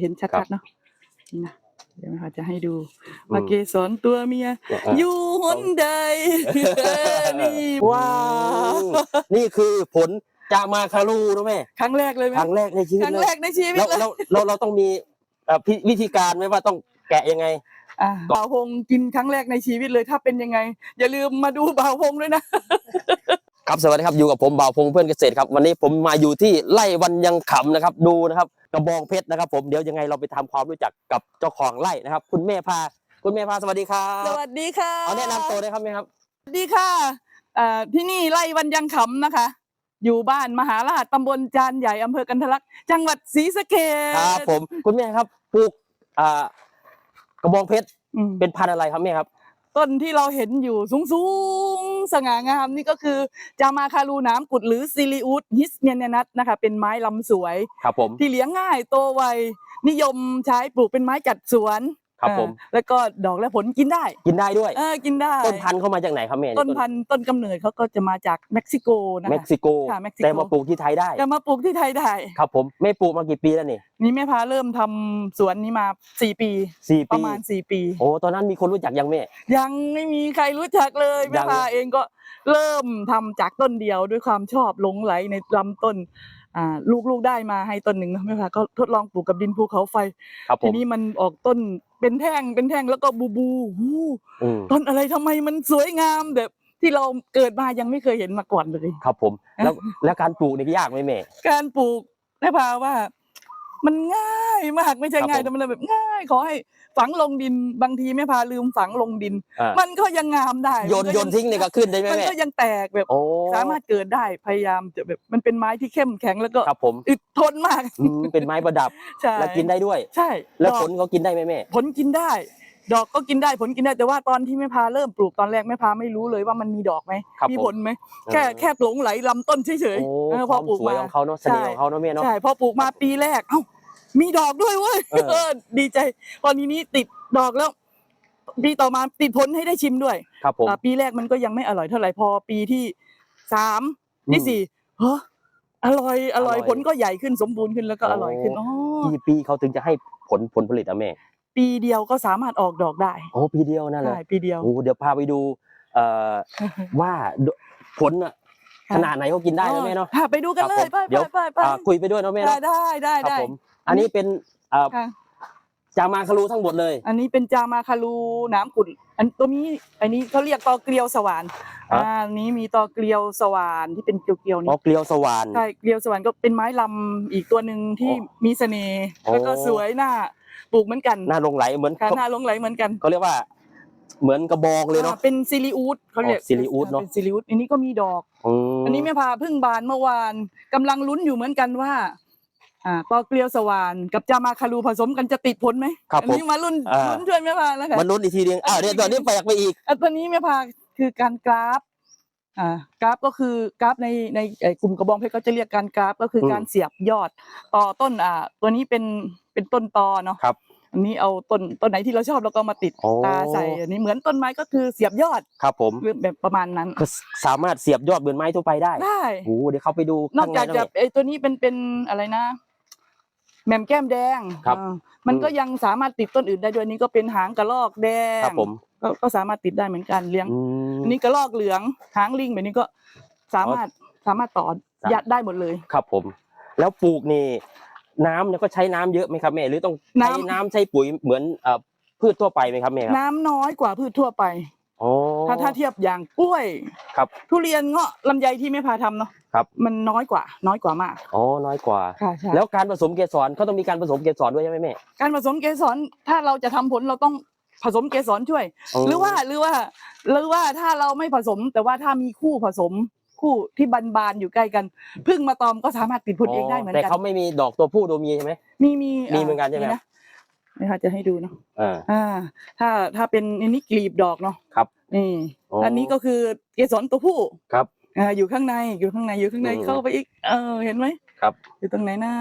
เห็นครัชัดบๆเนาะนี่นะเดี๋ยวนะคะจะให้ดูอืมว่าเกสรตัวเมียเนี่ยอะอยู่หนใดนี่ว้าวอืมนี่คือผลจะมาคารูนะแม่ครั้งแรกเลยไหมครั้งแรกในชีวิตครั้งเลแรยกในชีวิตแล้วเลยเราเราเราต้องมีเอ่อพิวิธีการไหมว่าต้องแกะยังไงอ่าบ่าวพงกินครั้งแรกในชีวิตเลยถ้าเป็นยังไง อย่าลืมมาดูบ่าวพงด้วยนะครับสวัสดีครับอยู่กับผมบ่าวพงเพื่อนเกษตรครับวันนี้ผมมาอยู่ที่ไร่วันยังขำนะครับดูนะครับ กระบองเพชรนะครับ ผมเดี๋ยวยังไงเราไปทำความรู้จักกับเจ้าของไร่นะครับ คุณแม่พา คุณแม่พาสวัสดีครับสวัสดีค่ะเอาแนะนำตัวได้ครับแม่ครับสวัสดีค่ะอ่าที่นี่ไร่วันยังขำนะคะ อยู่บ้านมหาราชตำบลจานใหญ่อำเภอกันทะลักจังหวัดศรีสะเกษครับผมคุณแม่ครับปลูกอ่ากระบองเพชรอืมเป็นพันธุ์อะไรครับแม่ครับ ต้นที่เราเห็นอยู่สูงๆ สง่างามนี่ก็คือจามาคารูน้ำกุดหรือซิลิอุสฮิสเมียนนัทนะคะ เป็นไม้ลำสวย ครับผม ที่เลี้ยงง่ายโตไวนิยมใช้ปลูกเป็นไม้จัดสวน ครับผมเออแล้วก็ดอกและผลกินได้กินได้ด้วย เออกินได้ ต้นพันธุ์เข้ามาจากไหนครับแม่ต้นพันธุ์ต้นกำเนิดเขาก็จะมาจากเม็กซิโกนะเม็กคะ ซิโก ค่ะเม็กซิโก แต่มาปลูกที่ไทยได้ จะมาปลูกที่ไทยได้ครับผมแม่ปลูกมากี่ปีแล้วนี่นี่แม่พาเริ่มทำสวนนี้มาสี่ปี สี่ปปี ระมาณสี่ปี โอ้ตอนนั้นมีคนรู้จักยังแม่ ยังไม่มีใครรู้จักเลยยัแม่งพาเองก็เริ่มทำจากต้นเดียวด้วยความชอบหลงไหลในลำต้น อ่าลูกๆได้มาให้ต้นหนึ่งนะแม่พาก็ทดลองปลูกกับดินภูเขาไฟ ครับผทีมนี้มันออกต้นเป็นแท่งเป็นแท่งแล้วก็บูบูหูอืมต้นอะไรทำไมมันสวยงามแบบที่เราเกิดมายังไม่เคยเห็นมาก่อนเลย ครับผม แล้วแล้วการปลูกนี่ยากไหมแม่ การปลูกแม่พาว่า มันง่ายมากไม่ใช่ครับง่ายผมแต่มันแบบง่ายขอให้ฝังลงดินบางทีแม่พาลืมฝังลงดิน อ่ามันก็ยังงามได้โยนมัก็โยงนทิ้งเนี่ยก็ขึ้นได้ไหมมันแม่ก็ยังแตกแบบโอ้สามารถเกิดได้พยายามจะแบบมันเป็นไม้ที่เข้มแข็งแล้วก็ครับผมอึดทนมากอืมเป็นไม้ประดับใช่และกินได้ด้วย ใช่แล้วดอกผลเขากินได้ไหมแม่ ผลกินได้ ดอกก็กินได้ผลกินได้แต่ว่าตอนที่แม่พาเริ่มปลูกตอนแรกแม่พาไม่รู้เลยว่ามันมีดอกไหมครับมีผมผลไหมแค่แค่หลงไหลลำต้นเฉยโอ้ๆเออคพอวามปลูกสวยมาของเขาเนาะเสน่ห์ของเขาเนาะแม่เนาะ ใช่พอปลูกมาปีแรกเอ้ามีดอกด้วยเว้ยเออ เออดีใจพอนี้นี้ติดดอกแล้วปีต่อมาติดผลให้ได้ชิมด้วยครับผม อ่าปีแรกมันก็ยังไม่อร่อยเท่าไหร่พอปีที่สามที่อืมสี่เฮ้ออร่อยอร่อยอร่อย ผลก็ใหญ่ขึ้นสมบูรณ์ขึ้นแล้วก็อร่อยขึ้นโอ้อ๋อ กี่ปีเขาถึงจะให้ผลผลผลิตอะแม่ ปีเดียวก็สามารถออกดอกได้โอ้ปีเดียวนั่นแหใช่ละปีเดียว โอ้เดี๋ยวพาไปดูเอ่อว่าผลอะค่ะขนาดไหนเขากินได้นะแม่เนาะ ค่ะไปดูกันครับเลยผมไปเดี๋ยว ไปไปอ่าคุยไปด้วยเนาะแม่ได้เนาะได้ได้ครับได้ผม อันนี้เป็นเอ่อค่ะจามาคารูทั้งหมดเลยอันนี้เป็นจามาคารูน้ำกุ่น อันตัวนี้อันนี้เขาเรียกตอเกลียวสว่านครับอ่าอันนี้มีตอเกลียวสว่านที่เป็นเกลียวๆอ๋นี่อเกลียวสว่าน ใช่เกลียวสว่านก็เป็นไม้ลำอีกตัวหนึ่งที่อ๋อมีเสน่ห์โอ้แล้วก็สวยหน้า ปลูกเหมือนกันหน้าลงไหลเหมือนค่ะเขาหน้าหลงไหลเหมือนกันเขาเรียกว่า เหมือนกระบองเลยเนาะอ่าเป็นซิลิอูดเขาเรียกอ๋อซิลิอูฐเนอะเป็นซิลิอูดอันนี้ก็มีดอกมอันนี้แม่พาเพึ่งบานเมื่อวานกำลังลุ้นอยู่เหมือนกันว่าอ่าตอเกลียวสว่านกับจามาคารูผสมกันจะติดผลไหมครับอัผมนี้มาลุ้นอ่าลุ้นช่วยแม่พาแล้วค่ะมันลุ้นอีกทีนึงอ่าเดี๋ยวตอนนี้แปลกไปอีกอันตัวนี้แม่พาคือการกราฟอ่ากราฟก็คือกราฟในในเอ่อกลุ่มกระบองเพชรก็จะเรียกการกราฟก็คืออมการเสียบยอด ต่อต้นอ่าตัวนี้เป็น เป็นต้นตอเนาะครับ อันนี้เอาต้นต้นไหนที่เราชอบเราก็มาติดโอ้ ตาใส่อันนี้เหมือนต้นไม้ก็คือเสียบยอดครับผมหรือแบบประมาณนั้นก็สามารถเสียบยอดเหมือนไม้ทั่วไปได้ได้ โอ้โหเดี๋ยวเขาไปดูนอกจากข้งในจะหย ไอตัวนี้เป็นเป็นอะไรนะแหม่มแก้มแดงครับอ่ามันอืมก็ยังสามารถติดต้นอื่นได้ด้วยอันนี้ก็เป็นหางกระรอกแดงครับผมก็ก็สามารถติดได้เหมือนกันเลี้ยงอืม อันนี้กระรอกเหลืองหางลิงแบบนี้ก็สามารถสามารถต่อสามยัดได้หมดเลย ครับผม แล้วปลูกนี่ น้ำเนี่ยก็ใช้น้ำเยอะไหมครับแม่หรือต้องใช้น้ำ น้ำใช้ปุ๋ยเหมือนเอ่อพืชทั่วไปไหมครับแม่ครับน้ำน้อยกว่าพืชทั่วไป อ๋อ ถ้าถ้าเทียบอย่างกล้วยครับทุเรียนเงาะลำไยที่ไม่พาทำเนาะครับ มันน้อยกว่า น้อยกว่ามากอ๋อน้อยกว่า ค่ะใช่แล้วการผสมเกสรเขาต้องมีการผสมเกสรด้วยใช่ไหมแม่การผสมเกสรถ้าเราจะทำผลเราต้องผสมเกสรช่วย หรือว่าหรือว่าหรือว่าถ้าเราไม่ผสมแต่ว่าถ้ามีคู่ผสม คู่ที่บานๆอยู่ใกล้กันพึ่งมาตอมก็สามารถติดผลเองได้เหมือนแต่กันเขาไม่มีดอกตัวผู้ตัวเมียใช่ไหมมีมีมีเหมือนกันใช่ไหมนะนะคะจะให้ดูเนาะอ่าอ่า ถ้าถ้าเป็นอันนี้กลีบดอกเนาะครับนี่อ๋ออัอันนี้ก็คือเกสรตัวผู้ครับอ่าอยู่ข้างในอยู่ข้างในอยู่ข้างในอืมเข้าไปอีก เออเห็นไหมครับ อยู่ตรงไหนนะ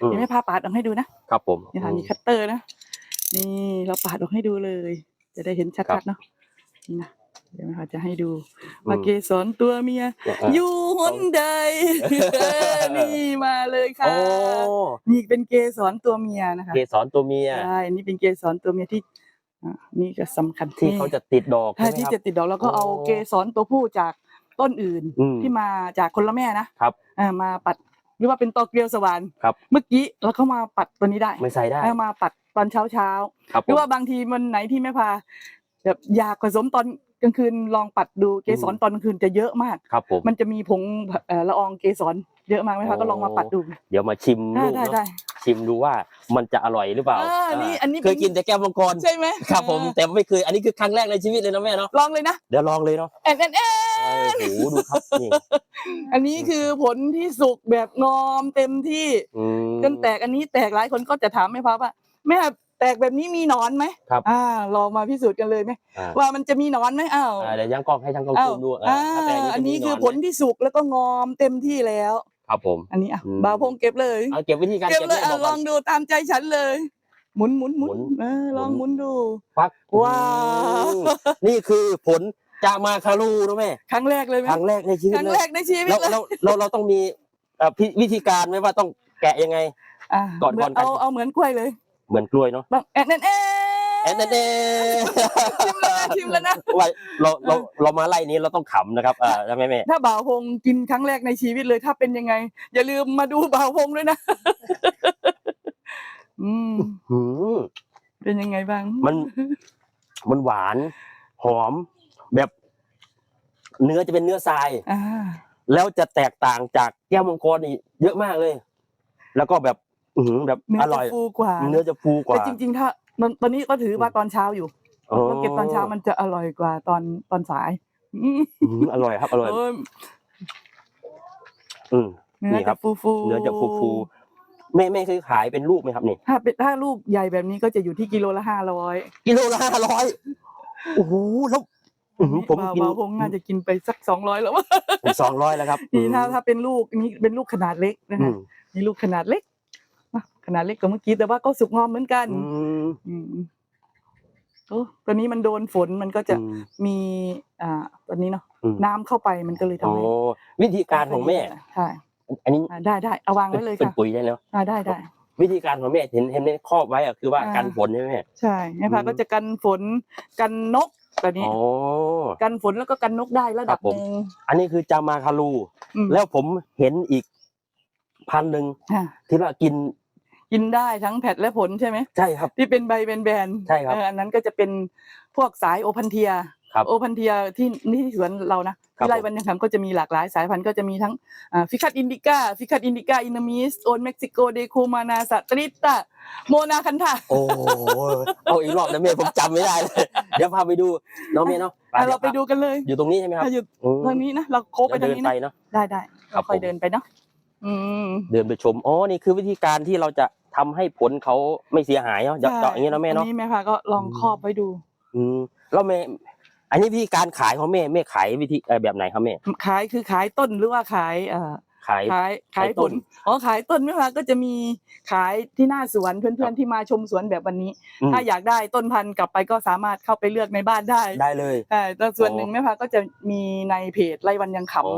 อืมเดี๋ยวไม่พาปาดออกให้ดูนะครับผมนี่ค่ะมีคัตเตอร์นะนี่เราปาดออกให้ดูเลย จะได้เห็นชัดๆเนาะนี่นะ เดี๋ยวแม่พาจะให้ดูว่าเกสรตัวเมียเนี่ยออะยู่หนใดนี่มาเลยค่ะโอ้นี่เป็นเกสรตัวเมียนะคะ เกสรตัวเมียใช่อันนี่เป็นเกสรตัวเมียที่อ่านี่ก็สำคัญที่เขาจะติดดอกใช่ใช่ไหมที่ครับจะติดดอกแล้วก็เอาโอ้เกสรตัวผู้จากต้นอื่นอืมที่มาจากคนละแม่นะครับอ่ามาปัดหรือว่าเป็นตอเกลียวสวรรค์ครับเมื่อกี้เราเข้ามาปัดตัวนี้ได้ไม่ใส่ได้เอามาปัดตอนเช้าเช้าๆครับหรือผมว่าบางทีมันไหนที่แม่พาแบบอยากผสมตอน กลางคืนลองปัดดูเกสรอืมตอนกลางคืนจะเยอะมาก ครับผม มันจะมีผงเอ่อละอองเกสรเยอะมากแม่พาก็ลองมาปัดดูเดี๋ยวมาชิมได้ลูกได้เนาะได้ชิมดูว่ามันจะอร่อยหรือเปล่าอ่านี่าอันนี้เคยเป็นกินแต่แก้วมังกรใช่ไหมครับผมอ่าแต่ไม่เคยอันนี้คือครั้งแรกในชีวิตเลยนะแม่เนาะลองเลยนะเดี๋ยวลองเลยเนาะแอนแอนแอนเออโอ้โหดูครับนี่อันนี้คือผลที่สุกแบบงอมเต็มที่อืมจนแตกอันนี้แตกหลายคนก็จะถามแม่พาว่าแม่ แตกแบบนี้มีหนอนไหมครับอ่าลองมาพิสูจน์กันเลยไหมอ่าว่ามันจะมีหนอนไหมอ้าวอ่าเดี๋ยวย่างกล้องให้ช่างกล้องอ้าวซูมดูเอออ่าถ้าแปลงอันนี้จะมีคือหผลที่สุกแล้วก็งอมเต็มที่แล้ว ครับผม อันนี้อะอืมบาวพงเก็บเลย เอาเก็บวิธีการเก็บเก็บเลยนี่อะบอกลก่ออน งดูตามใจฉันเลย หมุนหมุนหมุนหมุนเออลองหหมุมุน นดูปักว้าวนี่คือผลจามาคารูนะแม่ครั้งแรกเลยไหมครั้งแรกในชีวิคตรั้งเลแรยกในชีวิตเราเลยเราเราเราต้องมีเอ่อพิวิธีการไหมว่าต้องแกะยังไง อะก่อนเหมืก่อนกันเอาเอาเหมือนกล้วยเลย เหมือนกล้วยเนาะบางแอนแอนแอนแอนเดนเดชิมแล้วนะว่าเราเราเรามาไล่นี้เราต้องขำนะครับเออใช่ไหมแม่ถ้าบ่าวพงกินครั้งแรกในชีวิตเลยถ้าเป็นยังไง อย่าลืมมาดูบ่าวพงด้วยนะอืมหืมเป็นยังไงบ้าง มัน มันหวาน หอม แบบ เนื้อจะเป็นเนื้อทรายอ่าแล้วจะแตกต่างจากแก้วมังกรนี่เยอะมากเลย แล้วก็แบบ อือหือแบบเนื้ออร่จะอยฟูกว่าเนื้อจะฟูกแต่ว่าจริง ๆ ถ้าตอนตอนนี้ก็ถือว่าตอนเช้าอยู่เราเก็บตอนเช้ามันจะอร่อยกว่าตอนตอนสายอืมอืมอร่อยครับ อร่อย เอออืม เนื้อนี่ครัจะบ ฟูฟูเนื้อจะฟูฟูแม่แม่เคยขายเป็นลูกไหมครับนี่ถ้าเป็นถ้าลูกใหญ่แบบนี้ก็จะอยู่ที่กิโลละห้าร้อยกิโลละห้าร้อยโอ้โหแล้วอื้อหือผมกินบาวพงน่าจะกินไปสักสองร้อยแล้ววะสองร้อยแล้วครับนี่ถ้าถ้าเป็นลูกนี่เป็นลูกขนาดเล็กนะอืคะมนี่ลูกขนาดเล็กนะ ขนาดเล็กกว่าเมื่อกี้แต่ว่าก็สุกงอมเหมือนกันอืมอืมโอ้ตอนนี้มันโดนฝนมันก็จะอืม มีอ่าตอนนี้เนาะอืม น้ำเข้าไปมันก็เลยทำโอ้ให้วิธีการของแม่ ใช่อันนี้อ่าได้ได้เอาวางเป็นไว้เลยเป็นค่ะปุ๋ยได้แล้วอ่าได้ได้ วิธีการของแม่เห็นเห็นในครอบไว้อะคือว่าอ่ากันฝนใช่ไหมแม่ ใช่แม่พาอืม ก็จะกันฝนกันนกตอนนี้ อ๋อ กันฝนแล้วก็กันนกได้ระดับครับผมหนึ่งอันนี้คือจามาคารู อืมแล้วผมเห็นอีกพันหนึ่งอ่าที่ว่ากิน กินได้ทั้งแผดและผลใช่ไหมใช่ครับ ที่เป็นใบแบนๆใช่ครับเอออันนั้นก็จะเป็นพวกสายโอพันเทียครับโอพันเทียที่นี่ที่สวนเรานะครับที่ไร่ผมวันยังคำก็จะมีหลากหลายสายพันธุ์ก็จะมีทั้งฟิคัตอินดิก้าฟิคัตอินดิก้าอินามิสโอนเม็กซิโกเดโคมานาสตริตาโมนาคันธาโอ้เอาอีกรอบนะแม่ผมจำไม่ได้เลยเดี๋ยวพาไปดูน้องเมย์เนาะอะเราไปดูกันเลย อยู่ตรงนี้ใช่ไหมครับอะอยู่อืมทางนี้นะเราโค้งไปเดี๋ยวทางเดินนี้ไปนะเนาะได้ได้ครับเราค่อยผมเดินไปเนาะอืมเดินไปชมอ๋อนี่คือวิธีการที่เราจะ ทำให้ผลเขาไม่เสียหายเนาะเจาะใช่เจาะอย่างนี้เนาะแม่อัเนาะนนี้แม่ค่ะก็ลองอืม ครอบไว้ดู อืมแล้วแม่อันนี้วิธีการขายของแม่แม่ขายวิธีเอ่อแบบไหนครับแม่ขายคือขายต้นหรือว่าขายเอ่อขาย ขายขายขายต้ผนลอ๋อขายต้นไม่พาก็จะมีขายที่หน้าสวนเพื่ครัอนบๆที่มาชมสวนแบบวันนี้ อืม ถ้าอยากได้ต้นพันธุ์กลับไปก็สามารถเข้าไปเลือกในบ้านได้ได้เลย ใช่แต่ส่วนหนึ่งอ๋อแม่พาก็จะมีในเพจไร่วันยังขโอ้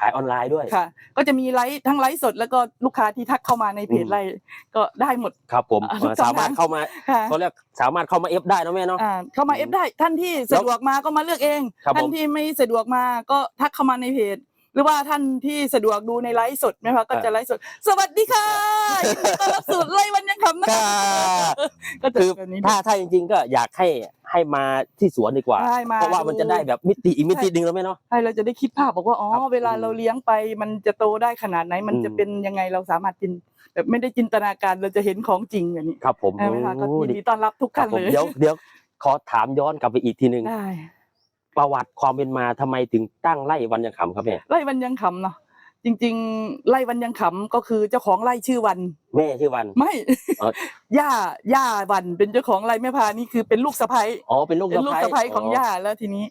ขายออนไลน์ด้วยำค่ะ ก็จะมีไลฟ์ทั้งไลฟ์สดแล้วก็ลูกค้าที่ทักเข้ามาในเพจอืมไร่ก็ได้หมด ครับผมอะเอ่อช่องสามารถทางเข้ามาค่ะเขาเรียกสามารถเข้ามาเอฟได้นะแม่เนาะ อ่าเข้ามาอืมเอฟได้ท่านที่สะดวกมาก็มาเลือกเอง ครับท่านผมที่ไม่สะดวกมาก็ทักเข้ามาในเพจ หรือว่าท่านที่สะดวกดูในไลฟ์สดแม่พาก็จะไลฟ์สด สวัสดีค่ะยินดีต้อนรับสู่ไร่วันยังขำนะค่ะก็จะคือแบบนี้ ถ้าถ้าจริงๆก็อยากให้ ให้มาที่สวนดีกว่าได้มาเพราะว่ามันจะได้แบบมิติอีกมิติหนึ่งแล้วไหมเนาะให้เราจะได้คิดภาพบอกว่าอ๋อครับเวลาอืมเราเลี้ยงไป มันจะโตได้ขนาดไหน มันจะอืมเป็นยังไงเราสามารถจินแบบไม่ได้จินตนาการเราจะเห็นของจริงอย่างนี้ครับผมใช่ไหมคะก็โอ้ยินดีต้อนรับทุกครัท่าบนผมเลยเดี๋ยวเดี๋ยวขอถามย้อนกลับไปอีกทีหนึ่งได้ประวัติความเป็นมาทำไมถึงตั้งไร่วันยังขำครับแม่ไร่วันยังขำเนาะ จริง ๆไร่วันยังขำก็คือเจ้าของไร่ชื่อวัน แม่ชื่อวัน ไม่เอ่อย่าย่าวันเป็นเจ้าของไร่แม่พานี่คือเป็นลูกสะใภ้อ๋อเป็นลูกเป็นลูกสะใภ้ของย่าแล้วทีนี้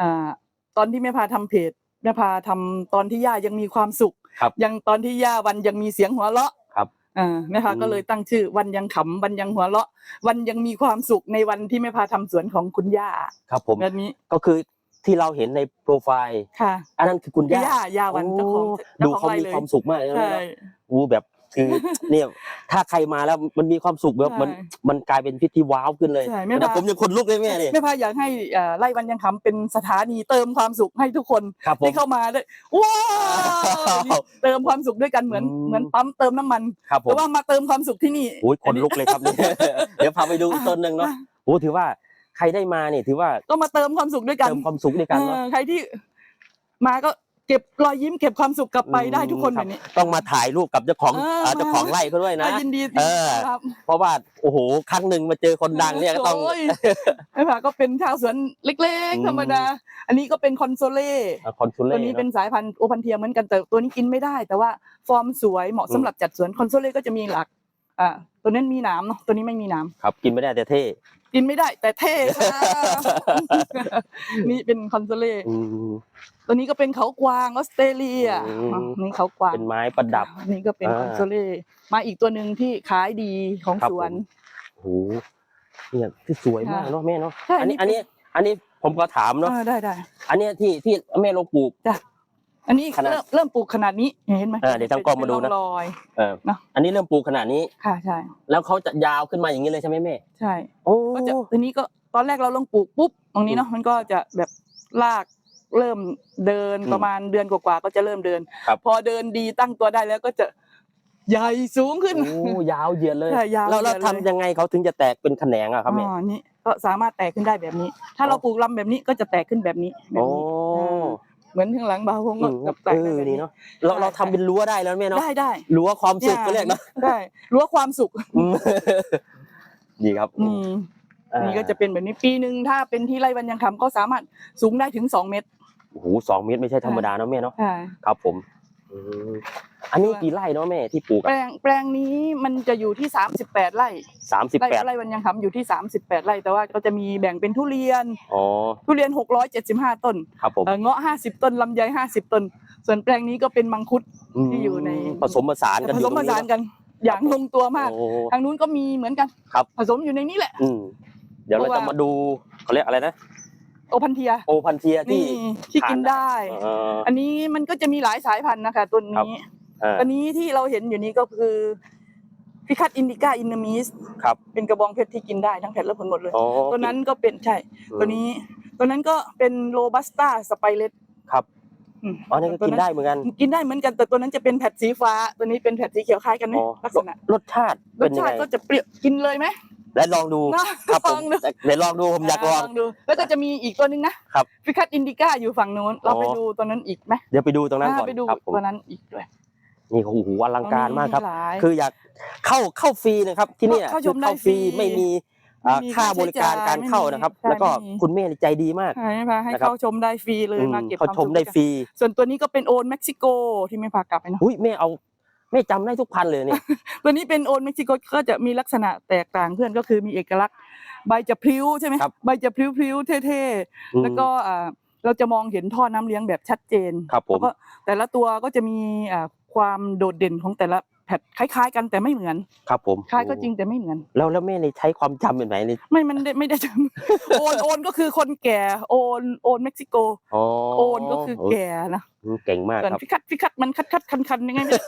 อ่าตอนที่แม่พาทำเพจแม่พาทำตอนที่ย่ายังมีความสุข ครับยังตอนที่ย่าวันยังมีเสียงหัวเราะครับอ่าแม่พาอืม ก็เลยตั้งชื่อวันยังขำวันยังหัวเราะ วันยังมีความสุขในวันที่แม่พาทำสวนของคุณย่าครับผม แบบนี้ ก็คือ ที่เราเห็นในโปรไฟล์ค่ะ อันนั้นคือคุณย่าย่าย่าวันเจ้าของโดูจ้เขาไร่มีลยความสุขมากเลยนะใช่ อู้แบบคือเนี่ยถ้าใครมาแล้วมันมีความสุขแบบใช่มันมันกลายเป็นพิธีว้าวขึ้นเลยใช่ไม่แต่ว่า ผมยังคนลุกเลยแม่เนี่ยแม่พาอยากให้เอ่อไล่วันยังคำเป็นสถานีเติมความสุขให้ทุกคนครับผม ที่เข้ามาด้วยว้าวนี่เติมความสุขด้วยกันเหมือนอืม เหมือนปั๊มเติมน้ำมันครับผแต่มว่ามาเติมความสุขที่นี่ โอ้ยคนลุกเลยครับเนี่ย เดี๋ยวพาไปดูอีกต้นหนึ่งเนาะโอ้ถือว่า ใครได้มาเนี่ยถือว่าก็มาเติมความสุขด้วยกันเติมความสุขด้วยกันเนาะเออใครที่มาก็เก็บรอยยิ้มเก็บความสุขกลับไปได้ทุกคนอืมแบบนี้ต้องมาถ่ายรูปกับเจ้าของเออ เอ่อเจ้าของไร่เขาด้วยนะ ก็ยินดีเออ ครับเพราะว่าโอ้โหครั้งหนึ่งมาเจอคนดังเนี่ยก็ต้อง โยแม่พาก็เป็นชาวสวนเล็กอืม ๆ ธรรมดา อันนี้ก็เป็นคอนโซเล่คอนซูเล่ตัวนี้เป็นสายพันธุ์โอพันเทียเหมือนกันแต่ตัวนี้กินไม่ได้ แต่ว่าฟอร์มสวยเหมาะสำหรับจัดสวนคอนโซเล่ก็จะมีหลัก อ่าตัวนั้นมีหนามเนาะตัวนี้ไม่มีหนามครับกินไม่ได้แต่เท่ กินไม่ได้แต่เท่ค่ะ นี่เป็นคอนโซเล่ อืม ตัวนี้ก็เป็นเขากวางออสเตรเลียอืมอะนี่เขากวางเป็นไม้ประดับ อันนี่ก็เป็นอ่าคอนโซเล่มาอีกตัวหนึ่งที่ขายดีของครับสวน ผม โอ้โหเนี่ยที่สวยมากค่ะเนาะแม่เนาะใช่อันนี้อัอันนนี้ นี้อันนี้ผมก็ถามเนาะอ่าได้ได้อันเนี้ยที่ที่แม่ลงปลูก อันนี้ขนาด เริ่มเริ่มปลูกขนาดนี้เห็นไหมอ่าเดี๋ยวทำกล้องมาดูนะเป็ร่รอยเออเนอะอันนี้เริ่มปลูกขนาดนี้ ค่ะใช่แล้วเขาจะยาวขึ้นมาอย่างนี้เลยใช่ไหมแม่ใช่โอ้ก็จะทีนี้ก็ตอนแรกเราลงปลูกปุ๊บตรงนี้เนาะมันก็จะแบบลากเริ่มเดินประมาณเดือนกว่าๆก็จะเริ่มเดินพอเดินดีตั้งตัวได้แล้วก็จะใหญ่สูงขึ้น โอ้ยาวเหยียดเลยใช่ยาวแล้วเราเหยียดเลย ทำยังไงเขาถึงจะแตกเป็นแขนงอะครับแม่ อ๋อนี่ก็สามารถแตกขึ้นได้แบบนี้ ถ้าเราปลูกลำแบบนี้ก็จะแตกขึ้นแบบนี้แบโอ้บนี้อ่า เหมือนข้างหลังบาวพงอืก็มกับแตเอกได้อแบบนี่นี้เนาะเราใช่เราทำเป็นรั้วได้แล้วแม่เนาะได้ได้รั้วความสุขก็เรียกเนาะได้รั้วความสุขอืมดีครับอืมอ่านี่ก็จะเป็นแบบนี้ปีหนึ่งถ้าเป็นที่ไร่วันยังคำก็สามารถสูงได้ถึงสองเมตรโอ้โหสองเมตรไม่ใช่ธรรมดาเนาะแม่เนาะใช่ครับผม อืมอันนี้กี่ไร่เนาะแม่ที่ปลูกแปลงแปลงนี้มันจะอยู่ที่ 38 ไร่สามสิบไร่แปดไร่วันยังคำอยู่ที่ 38 ไร่แต่ว่าก็จะมีแบ่งเป็นทุเรียนอ๋อทุเรียน 675 ต้นครับผมเอ่อเงาะ 50 ต้นลำไย 50 ต้น ส่วนแปลงนี้ก็เป็นมังคุดที่อยู่ในผสมผสานกันผอยู่สมผสานกัน อย่างลงตัวมากโอ้ทางนู้นก็มีเหมือนกันครับผสมอยู่ในนี้แหละอืมเดี๋ยวเราเพราะจะว่ามาดูเขาเรียกอะไรนะโอพันเทียโอพันเทียที่นี่ที่กินได้เอ่ออันนี้มันก็จะมีหลายสายพันธุ์นะคะตัวครับนี้ อ่าตัวนี้ที่เราเห็นอยู่นี้ก็คือพิคัตอินดิก้าอินเนมิสครับเป็นกระบองเพชรที่กินได้ทั้งแผ่นและผลหมดเลย อ๋อตัวนั้นก็เป็นใช่ อืมตัวนี้ตัวนั้นก็เป็นโรบัสต้าสไปเลตครับ อ๋อนี่ก็กินได้เหมือนกันกินได้เหมือนกันแต่ตัวนั้นจะเป็นแผ่นสีฟ้า ตัวนี้เป็นแผ่นสีเขียวคล้ายกันไหมอ๋อลักษณะรสชาติรเป็สนยังชาไงติก็จะเปรี้ยวกินเลยไหม และลองดูนะครับผลมองดู เดี๋ยวลองดูผมอยากลอง ดู แล้วก็จะมีอีกตัวหนึงนะครับพิคัตอินดิก้าอยู่ฝั่งนู้น เราอ๋อไปดูตัวนั้นอีกไหมเดี๋ยวไปดูตรงนั้นก่อนอ่าไปดูครับผมตัวนั้นอีกด้วย นี่โอ้โหอลังการมากครับ หลาย คืออยากเข้าเข้าฟรีนะครับ ที่เนี่ยเข้าชมคือได้เข้าฟรีฟรีไม่มีอ่าไม่มีค่าบริการค่าใช้จ่ายการเข้านะครับ ไม่มีแล้วก็ใช่ไม่มี คุณแม่นี่ใจดีมากใช่ไหมคะให้นะครับเข้าชมได้ฟรีเลยอืมมาเก็บเขาความชมสุขได้วยกันฟรีส่วนตัวนี้ก็เป็นโอนเม็กซิโกที่ไม่พากลับไปเนาะอุ้ยแม่เอาแม่จำได้ทุกพันเลยเนี่ย ตัวนี้เป็นโอนเม็กซิโกก็จะมีลักษณะแตกต่างเพื่อนก็คือมีเอกลักษณ์ใบจะพลิ้วใช่ไหมครับ ใบจะพลิ้วพลิ้วๆเท่อืมๆแล้วก็อ่าเราจะมองเห็นท่อน้ำเลี้ยงแบบชัดเจนครับผม แล้วก็แต่ละตัวก็จะมีอ่า ความโดดเด่นของแต่ละแพทคล้าย ๆ กันแต่ไม่เหมือน ครับผมคล้ายก็จริงแต่ไม่เหมือน แล้วแล้วแม่ในใช้ความจำเป็นไหนนี่ไม่มันได้ไม่ได้จำโอนโอนก็คือคนแก่โอนโอนเม็กซิโกอ๋อโอนก็คือแก่นะอืมเก่งมากส่วนครับพิคัดพิคัดมันคัดคัดคันคันยังไงไม่รู้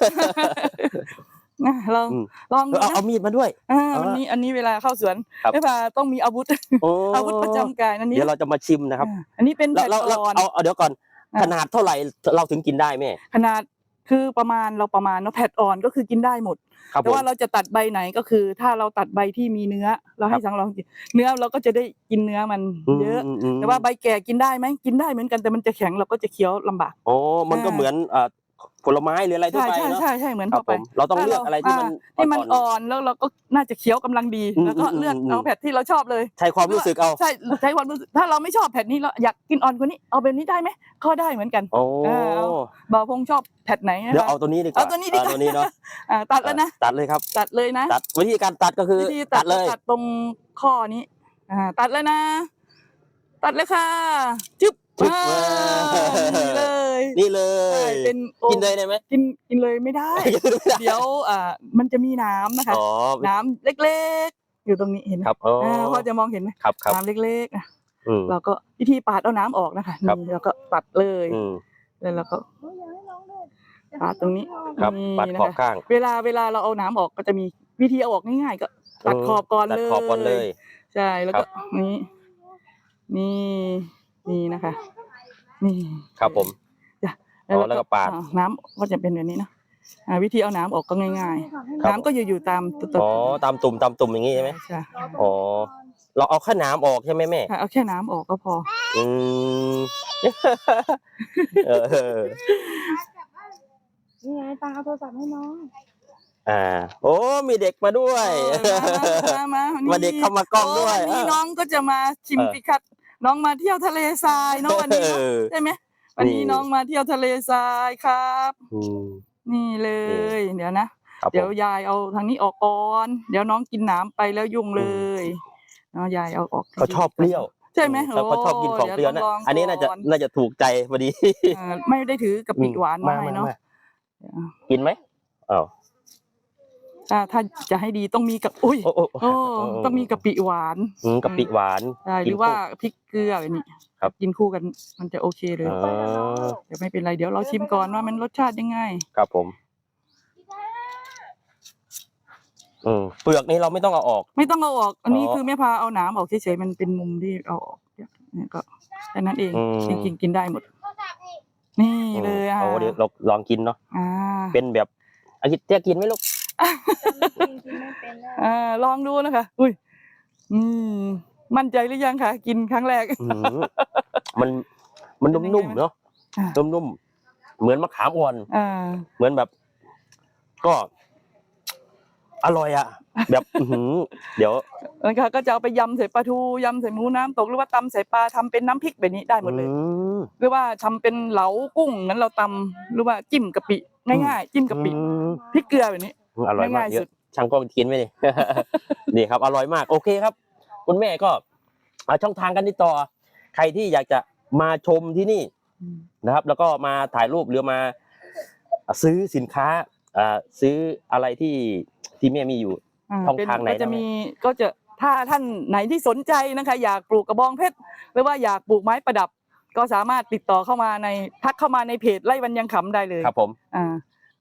นะลองอืมลองเอดูอเอานะเอามีดมาด้วย อ่าเออวันนี้อันนี้เวลาเข้าสวนครับ ไม่พาต้องมีอาวุธโอ้อาวุธประจำกายอันนี้เดี๋ยวเราจะมาชิมนะครับอ่าอันนี้เป็นแล้แผ่วนเราเราอ่อนเอาเอาเดี๋ยวก่อนอะขนาดเท่าไหร่เราถึงกินได้แม่ขนาด คือประมาณเราประมาณเนาะแผ่นอ่อนก็คือกินได้หมด ครับผแต่ม ว่าเราจะตัดใบไหนก็คือ ถ้าเราตัดใบที่มีเนื้อ เราให้สังลองกินเนื้อเราก็จะได้กินเนื้อมันเยอะมมแต่ว่าใบแก่กินได้ไหมกินได้เหมือนกันแต่มันจะแข็งเราก็จะเคี้ยวลำบากโอ้มันก็อ่า เหมือนเอ่อ ผลไม้หรืออะไรทั่วใช่ไปใช่เนาะใช่ใช่เหมือนครับทั่วไปผมเราต้องเลือกอะไรที่มันที่มันๆอ่อนแล้วเราก็น่าจะเคี้ยวกำลังดี อืมแล้วก็อืมเลือกอืม เอาแผ่นที่เราชอบเลย ใช้ความรู้สึกเอาใช่ใช้ความรู้สึกถ้าเราไม่ชอบแผ่นนี้เราอยากกินอ่อนกว่านี้เอาแบบนี้ได้ไหมก็ได้เหมือนกัน โอ้เออเอา บ่าวพงชอบแผ่นไหนนะเดี๋ยวคะ เอาตัวนี้ดีกว่าเอาตัวนี้ดีกว่าตัวนี้เนาะอ่าตัดแล้วนะตัดเลยครับ ตัดเลยนะตัดวิธีการตัดก็คือวิธีตัตัดดเลย ตัดตรงข้อนี้อ่าตัดเลยนะ ตัดเลยค่ะจึ๊บจึ๊บอ่าเออ นี่เลย นี่เลใช่ย เป็นโอ้กินเลยได้ไหมกินกินเลยไม่ได้ เดี๋ยวอ่ามันจะมีน้ำนะคะ อ๋อน้ำเล็กๆ อยู่ตรงนี้เห็นไหมครับอ๋ออ่าพอจะมองเห็นไหมครับครับน้ำเล็กๆอะอืม เราก็วิธีปาดเอาน้ำออกนะคะครับ นี่แล้วก็ตัดเลยอืมแล้วเราก็ปาดตรงนี้ ครับนี่ปัดนะขอบคะ ข้าง เวลาเวลาเราเอาน้ำออกก็จะมีวิธีเอาออกง่ายๆก็ตัดอืมขอบก่อนตัดเลยขอบก่อนเลย ใช่แล้วก็นี่นี่นี่นะคะ นี่ครับผมอ๋อ แล้วก็ปาดอ่น้ำก็จะเป็นแบบนี้นะอ่าวิธีเอาน้ำออกก็ง่ายๆครับน้ำก็อยู่อยู่ตามตัวอ๋อตามตุ่มตามตุ่มอย่างงี้ใช่ไหมใช่อ๋อเราเอาแค่น้ำออกใช่ไหมแม่ค่ะเอาแค่น้ำออกก็พอ อืมเออนี่ไงตังเอาโทรศัพท์ให้น้องอ่า โอ้มีเด็กมาด้วยเออมามามามาเด็กเข้ามากล้องด้วยโวันนี้น้องก็จะมาชิมเออปิคัดน้องมาเที่ยวทะเลทรายเนาะวันนี้เนอะเออใช่ไหม วันนี้นี่น้องมาเที่ยวทะเลทรายครับ อืม นี่เลย เดี๋ยวนะ ครับผเดี๋ยวมยายเอาทางนี้ออกก่อน เดี๋ยวน้องกินน้ำไปแล้วยุ่งเลยเนาะยายเอาออกเขาชอบเปรี้ยวใช่ไหมเขาเขาชอบกินของเปรี้ยวนะ ดี๋ต้งลงอันนี้น่าจะก่น่าจะถูกใจพอดี เออไม่ได้ถือกะปิหวานมาให้เนาะ กินไหมอ้าว ถ้าถ้าจะให้ดีต้องมีกับอุ้ยโอ้โอ้โอ้ต้องมีกะปิหวานอืมกะปิหวานใช่หรือว่าพริกเกลือแบบนี้ครับ กินคู่กันมันจะโอเคเลยอ๋อเดี๋ยวไม่เป็นไรเดี๋ยวเราชิมก่อนว่ามันรสชาติยังไง ครับผมอืมเปลือกนี้เราไม่ต้องเอาออก ไม่ต้องเอาออก อันนี้อ๋อคือแม่พาเอาหนามออกเฉยๆมันเป็นมุมที่เอาออกเนี่ยก็แค่นั้นเองอืมจริงๆกินได้หมด นี่เลยอะโอ้เดี๋ยวเราลองกินเนาะอ่าเป็นแบบอาทิตย์เตี้ยกินไหมลูก กินกินไม่เป็นแล้ว อ่าลองดูนะคะ อุ้ยอืม มั่นใจหรือยังคะกินครั้งแรก อืมมันมันเป็นยังไงนุ่มๆเนาะอ่านุ่มๆเหมือนมะขามอ่อน อ่า เหมือนแบบ ก็ อร่อยอะแบบ อื้อหือเดี๋ยวนะคะก็จะเอาไปยำใส่ปลาทูยำใส่หมูน้ำตกหรือว่าตำใส่ปลาทำเป็นน้ำพริกแบบนี้ได้หมดเลย อืมหรือว่าทำเป็นเหลากุ้งงั้นเราตำหรือว่าจิ้มกะปิง่ายๆจิ้มกะปิอืมพริกเกลือแบบนี้ อร่อยมากง่ายๆเยสุอะดช่างกล้องกินไหมนี่นี่ครับ อร่อยมาก โอเคครับ คุณแม่ก็เอาช่องทางกันติดต่อ ใครที่อยากจะมาชมที่นี่อืมนะครับ แล้วก็มาถ่ายรูปหรือมา ซื้อสินค้าอ่าซื้ออะไรที่ที่แม่มีอยู่อ่าช่องเป็นทางไหนก็จะนะมีก็จะถ้าท่านไหนที่สนใจนะคะ อยากปลูกกระบองเพชรหรือว่าอยากปลูกไม้ประดับ ก็สามารถติดต่อเข้ามาในทักเข้ามาในเพจไร่วันยังขำได้เลยครับผมอ่า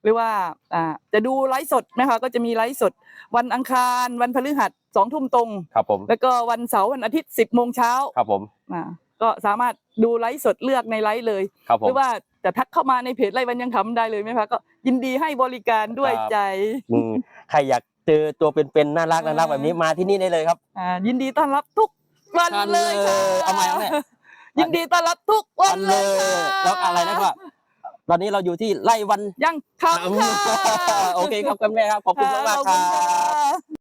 หรือว่าอ่าจะดูไลฟ์สดนะคะก็จะมีไลฟ์สด วันอังคารวันพฤหัสสองทุ่มตรงครับผมแล้วก็วันเสาร์วันอาทิตย์สิบโมงเช้าครับผมอ่าก็สามารถดูไลฟ์สดเลือกในไลฟ์เลยครับผหมรือว่าจะทักเข้ามาในเพจไร่วันยังขำได้เลยไหมคะก็ยินดีให้บริการด้วยครับใจอืมใครอยากเจอตัวเป็นๆน่ารักน่ารักเออแบบนี้มาที่นี่ได้เลยครับอ่ายินดีต้อนรับทุกวันทันเลยค่ะเลยเอาใหม่เอาใหม่ยินดีต้อนรับทุกวันเลยทันเลยค่ะแล้วอะไรนะครับ ตอนนี้เราอยู่ที่ไร่วัน ยังขำค่ะ โอเคครับคุณแม่ครับ ขอบคุณมากๆคขอบคุรัณค่ะบ